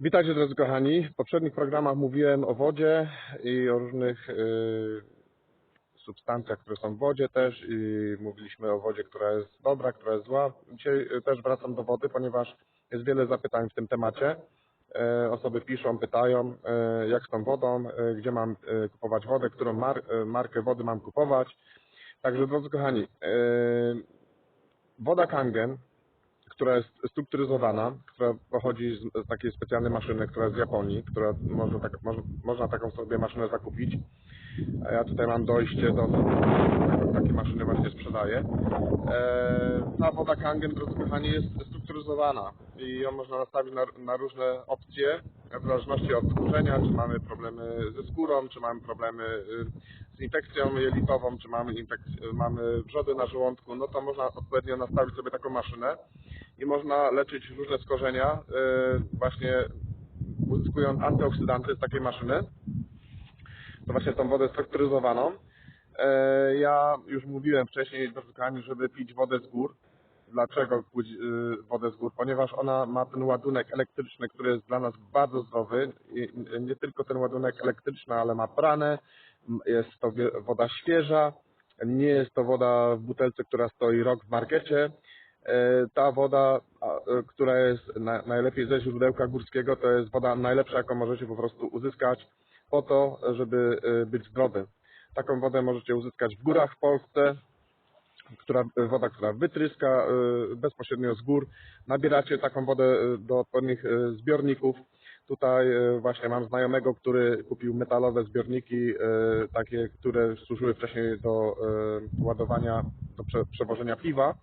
Witajcie drodzy kochani. W poprzednich programach mówiłem o wodzie i o różnych y, substancjach, które są w wodzie też i mówiliśmy o wodzie, która jest dobra, która jest zła. Dzisiaj y, też wracam do wody, ponieważ jest wiele zapytań w tym temacie. E, Osoby piszą, pytają, jak z tą wodą, gdzie mam kupować wodę, którą mar markę wody mam kupować. Także drodzy kochani, woda Kangen która jest strukturyzowana, która pochodzi z, takiej specjalnej maszyny, która jest z Japonii, która można, tak, można, taką sobie maszynę zakupić. A ja tutaj mam dojście do osoby, która takie maszyny właśnie sprzedaje. E, ta woda Kangen, drodzy kochani, jest strukturyzowana i ją można nastawić na, na różne opcje, w zależności od wkurzenia, czy mamy problemy ze skórą, czy mamy problemy y, z infekcją jelitową, czy mamy, mamy wrzody na żołądku, no to można odpowiednio nastawić sobie taką maszynę i można leczyć różne skorzenia, y, właśnie uzyskując antyoksydanty z takiej maszyny. To właśnie tą wodę strukturyzowaną. E, Ja już mówiłem wcześniej, kochani, żeby pić wodę z gór. Dlaczego pić y, wodę z gór? Ponieważ ona ma ten ładunek elektryczny, który jest dla nas bardzo zdrowy. Nie tylko ten ładunek elektryczny, ale ma pranę, jest to woda świeża, nie jest to woda w butelce, która stoi rok w markecie. E, Ta woda, e, która jest na, najlepiej ze źródełka górskiego, to jest woda najlepsza, jaką możecie po prostu uzyskać po to, żeby e, być zdrowym. Taką wodę możecie uzyskać w górach w Polsce, która, woda, która wytryska bezpośrednio z gór. Nabieracie taką wodę do odpowiednich zbiorników. Tutaj e, właśnie mam znajomego, który kupił metalowe zbiorniki, e, takie, które służyły wcześniej do e, ładowania, do prze, przewożenia piwa.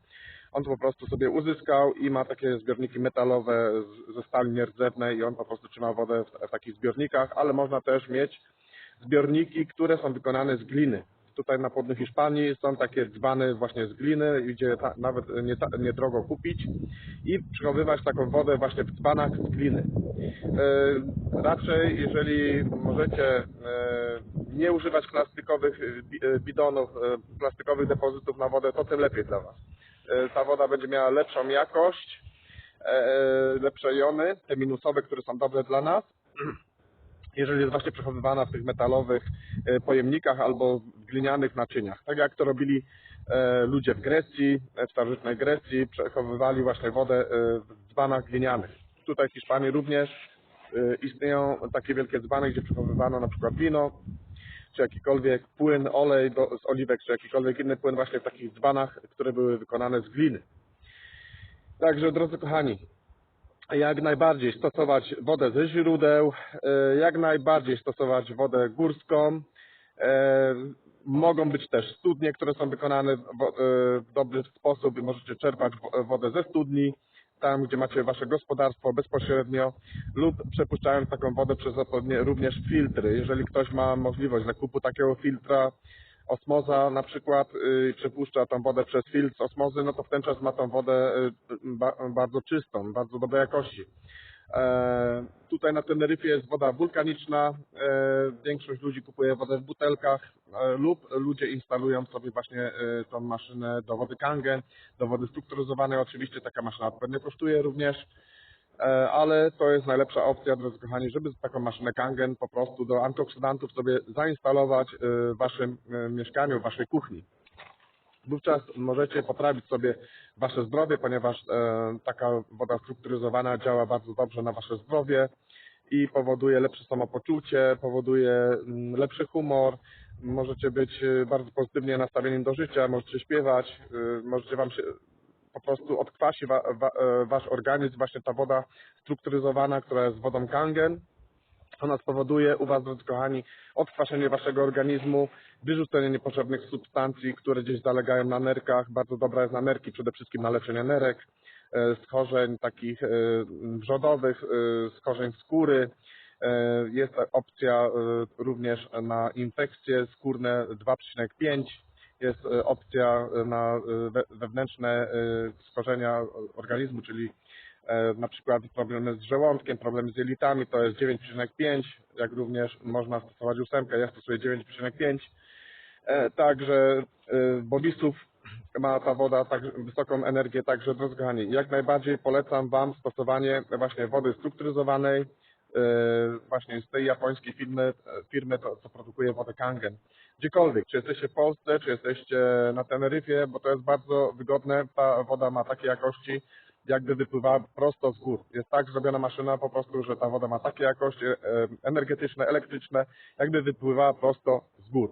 On to po prostu sobie uzyskał i ma takie zbiorniki metalowe ze stali nierdzewnej i on po prostu trzyma wodę w takich zbiornikach, ale można też mieć zbiorniki, które są wykonane z gliny. Tutaj na południu Hiszpanii są takie dzbany właśnie z gliny, gdzie ta, nawet nie, ta, nie drogo kupić i przechowywać taką wodę właśnie w dzbanach z gliny. E, raczej, jeżeli możecie e, nie używać plastikowych e, e, bidonów, e, plastikowych depozytów na wodę, to tym lepiej dla Was. E, ta woda będzie miała lepszą jakość, lepsze jony, te minusowe, które są dobre dla nas jeżeli jest właśnie przechowywana w tych metalowych pojemnikach albo glinianych naczyniach. Tak jak to robili e, ludzie w Grecji, e, w starożytnej Grecji, przechowywali właśnie wodę e, w dzbanach glinianych. Tutaj w Hiszpanii również istnieją takie wielkie dzbany, gdzie przechowywano na przykład wino, czy jakikolwiek płyn, olej z oliwek, czy jakikolwiek inny płyn właśnie w takich dzbanach, które były wykonane z gliny. Także drodzy kochani, jak najbardziej stosować wodę ze źródeł, jak najbardziej stosować wodę górską. E, Mogą być też studnie, które są wykonane w e, dobry sposób. Możecie czerpać wo- wodę ze studni, tam gdzie macie wasze gospodarstwo bezpośrednio lub przepuszczając taką wodę przez również filtry. Jeżeli ktoś ma możliwość zakupu takiego filtra, osmoza na przykład y, przepuszcza tą wodę przez filtr osmozy, no to w ten czas ma tą wodę y, ba, bardzo czystą, bardzo dobrej jakości. E, tutaj na Teneryfie jest woda wulkaniczna, e, większość ludzi kupuje wodę w butelkach e, lub ludzie instalują sobie właśnie tą maszynę do wody Kangen, do wody strukturyzowanej. Oczywiście taka maszyna odpowiednio kosztuje również. Ale to jest najlepsza opcja, drodzy kochani, żeby taką maszynę Kangen po prostu do antyoksydantów sobie zainstalować w waszym mieszkaniu, w waszej kuchni. Wówczas możecie poprawić sobie wasze zdrowie, ponieważ e, taka woda strukturyzowana działa bardzo dobrze na wasze zdrowie i powoduje lepsze samopoczucie, powoduje mm, lepszy humor, możecie być e, bardzo pozytywnie nastawieni do życia, możecie śpiewać, e, możecie wam się po prostu odkwasi wa, wa, wasz organizm, właśnie ta woda strukturyzowana, która jest wodą Kangen. Ona spowoduje u Was, drodzy kochani, odkwaszenie Waszego organizmu, wyrzucenie niepotrzebnych substancji, które gdzieś zalegają na nerkach. Bardzo dobra jest na nerki, przede wszystkim na leczenie nerek, e, schorzeń takich e, wrzodowych, e, schorzeń skóry. Jest opcja również na infekcje skórne 2,5 jest opcja na we- wewnętrzne schorzenia organizmu, czyli na przykład problemy z żołądkiem, problemy z jelitami, to jest 9,5, jak również można stosować ósemkę, ja stosuję 9,5. E, Także e, bodysów ma ta woda tak wysoką energię także do rozgrzania. Jak najbardziej polecam Wam stosowanie właśnie wody strukturyzowanej, e, właśnie z tej japońskiej firmy, firmy co produkuje wodę Kangen. Gdziekolwiek, czy jesteście w Polsce, czy jesteście na Teneryfie, bo to jest bardzo wygodne, ta woda ma takie jakości, jakby wypływała prosto z gór. Jest tak zrobiona maszyna po prostu, że ta woda ma takie jakości e, energetyczne, elektryczne, jakby wypływała prosto z gór.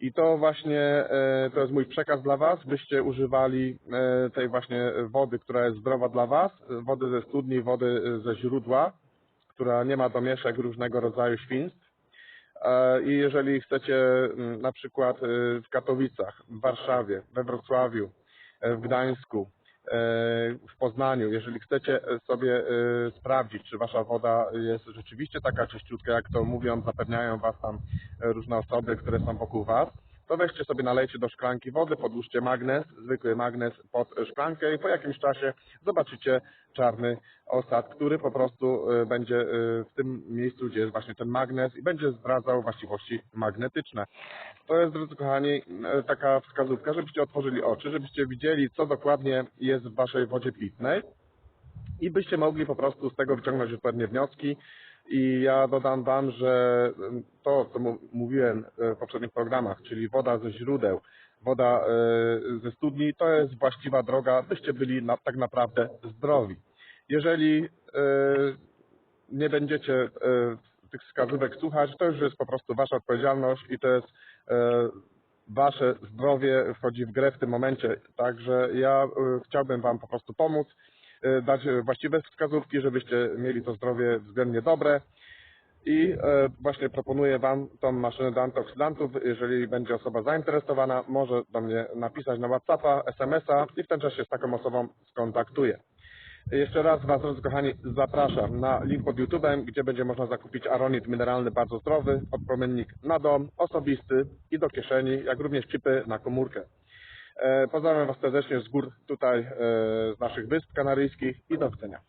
I to właśnie e, to jest mój przekaz dla Was, byście używali e, tej właśnie wody, która jest zdrowa dla Was, wody ze studni, wody ze źródła, która nie ma domieszek różnego rodzaju świństw. I jeżeli chcecie m, na przykład w Katowicach, w Warszawie, we Wrocławiu, w Gdańsku, w Poznaniu, jeżeli chcecie sobie e, sprawdzić, czy wasza woda jest rzeczywiście taka czyściutka, jak to mówią, zapewniają was tam e, różne osoby, które są wokół was, to weźcie sobie, nalejcie do szklanki wody, podłóżcie magnes, zwykły magnes pod szklankę i po jakimś czasie zobaczycie czarny osad, który po prostu e, będzie e, w tym miejscu, gdzie jest właśnie ten magnes i będzie zdradzał właściwości magnetyczne. To jest, drodzy kochani, e, taka wskazówka, żebyście otworzyli oczy, żebyście widzieli, co dokładnie jest w waszej wodzie pitnej i byście mogli po prostu z tego wyciągnąć odpowiednie wnioski. I ja dodam Wam, że to, co mówiłem e, w poprzednich programach, czyli woda ze źródeł, woda e, ze studni, to jest właściwa droga, byście byli na, tak naprawdę zdrowi. Jeżeli e, nie będziecie tych wskazówek słuchać, to już jest po prostu Wasza odpowiedzialność i to jest Wasze zdrowie wchodzi w grę w tym momencie. Także ja chciałbym Wam po prostu pomóc, dać e, właściwe wskazówki, żebyście mieli to zdrowie względnie dobre. I e, właśnie proponuję Wam tą maszynę do antyoksydantów. Jeżeli będzie osoba zainteresowana, może do mnie napisać na WhatsAppa, SMS-a i w ten czas się z taką osobą skontaktuję. Jeszcze raz Was, drodzy kochani, zapraszam na link pod YouTube'em, gdzie będzie można zakupić aronit mineralny bardzo zdrowy, odpromiennik na dom, osobisty i do kieszeni, jak również chipy na komórkę. E, Pozdrawiam Was serdecznie z gór tutaj e, z naszych wysp kanaryjskich i do widzenia.